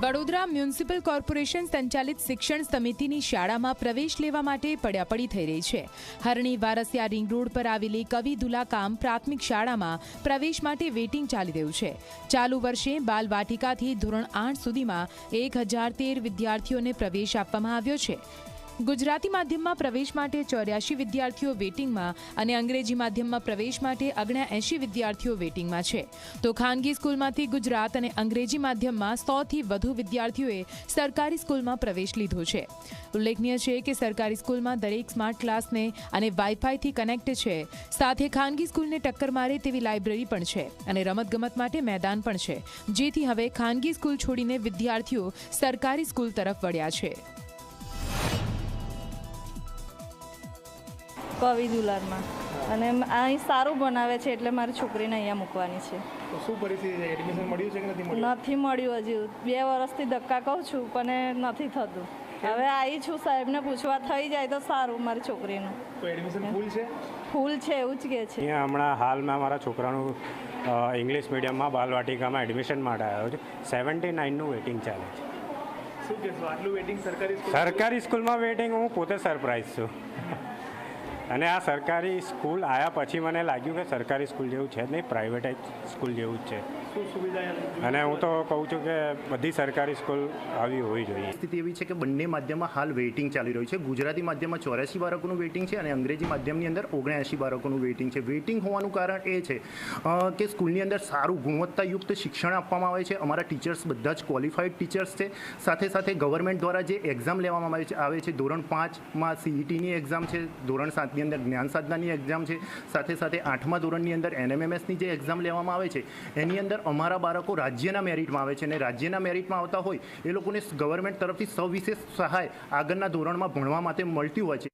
Vadodara municipal corporation સંચાલિત શિક્ષણ સમિતિની શાળામાં પ્રવેશ લેવા માટે પડ્યાપડી થઈ રહી છે. હરણી વારસિયા રિંગ રોડ પર આવેલી કવિ દુલાકામ પ્રાથમિક શાળામાં પ્રવેશ માટે વેટિંગ ચાલી રહ્યું છે. ચાલુ વર્ષે બાલ વાટિકાથી ધોરણ આઠ સુધીમાં એક હજાર તેર વિદ્યાર્થીઓને પ્રવેશ આપવામાં આવ્યો છે. ગુજરાતી માધ્યમમાં પ્રવેશ માટે ચોર્યાસી વિદ્યાર્થીઓ વેટિંગમાં અને અંગ્રેજી માધ્યમમાં પ્રવેશ માટે અગણ્યા એંશી વિદ્યાર્થીઓ વેટિંગમાં છે. તો ખાનગી સ્કૂલમાંથી ગુજરાત અને અંગ્રેજી માધ્યમમાં સોથી વધુ વિદ્યાર્થીઓએ સરકારી સ્કૂલમાં પ્રવેશ લીધો છે. ઉલ્લેખનીય છે કે સરકારી સ્કૂલમાં દરેક સ્માર્ટ ક્લાસને અને વાઈફાઈથી કનેક્ટ છે. સાથે ખાનગી સ્કૂલને ટક્કર મારે તેવી લાઇબ્રેરી પણ છે અને રમતગમત માટે મેદાન પણ છે. જેથી હવે ખાનગી સ્કૂલ છોડીને વિદ્યાર્થીઓ સરકારી સ્કૂલ તરફ વળ્યા છે. કવિ દુલારમાં. અને અહીં સારું બનાવે છે એટલે મારી છોકરીને અહીંયા મૂકવાની છે. તો શું પરિસ્થિતિ છે? એડમિશન મળ્યું છે કે નથી મળ્યું? નથી મળ્યું હજુ. બે વર્ષથી ધક્કા કહું છું પણ નથી થતું. હવે આવી છું સાહેબને પૂછવા થઈ જાય તો સારું મારી છોકરીનું. તો એડમિશન ફૂલ છે? ફૂલ છે એવું જ કે છે. અહીંયા હમણાં હાલમાં મારા છોકરાનું ઇંગ્લિશ મીડિયમમાં બાલવાટિકામાં એડમિશન માટે આવ્યો છે. સેવન્ટી નાઇનનું વેટિંગ ચાલે છે. શું કહેશો? આટલું વેટિંગ સરકારી સરકારી સ્કૂલમાં વેટિંગ હું પોતે સરપ્રાઇઝ છું. અને આ સરકારી સ્કૂલ આવ્યા પછી મને લાગ્યું કે સરકારી સ્કૂલ જેવું છે જ નહીં પ્રાઇવેટ સ્કૂલ જેવું જ છે. શું સુવિધા અને હું તો કહું છું કે બધી સરકારી સ્કૂલ આવી હોવી જોઈએ. સ્થિતિ એવી છે કે બંને માધ્યમમાં હાલ વેઇટિંગ ચાલી રહ્યું છે. ગુજરાતી માધ્યમમાં ચોર્યાસી બાળકોનું વેઇટિંગ છે અને અંગ્રેજી માધ્યમની અંદર ઓગણએંશી બાળકોનું વેઇટિંગ છે. વેઇટિંગ હોવાનું કારણ એ છે કે સ્કૂલની અંદર સારું ગુણવત્તાયુક્ત શિક્ષણ આપવામાં આવે છે. અમારા ટીચર્સ બધા જ ક્વોલિફાઈડ ટીચર્સ છે. સાથે સાથે ગવર્મેન્ટ દ્વારા જે એક્ઝામ લેવામાં આવે છે આવે છે ધોરણ પાંચમાં સીઈટીની એક્ઝામ છે ધોરણ સાતની અંદર જ્ઞાન સાધનાની એક્ઝામ છે. સાથે સાથે આઠમા ધોરણની અંદર એનએમએમએસની જે એક્ઝામ લેવામાં આવે છે એની અંદર અમારા બાળકો રાજ્યના મેરિટમાં આવે છે અને રાજ્યના મેરિટમાં આવતા હોય એ લોકોને ગવર્મેન્ટ તરફથી સવિશેષ સહાય આગળના ધોરણમાં ભણવા માટે મળતી હોય છે.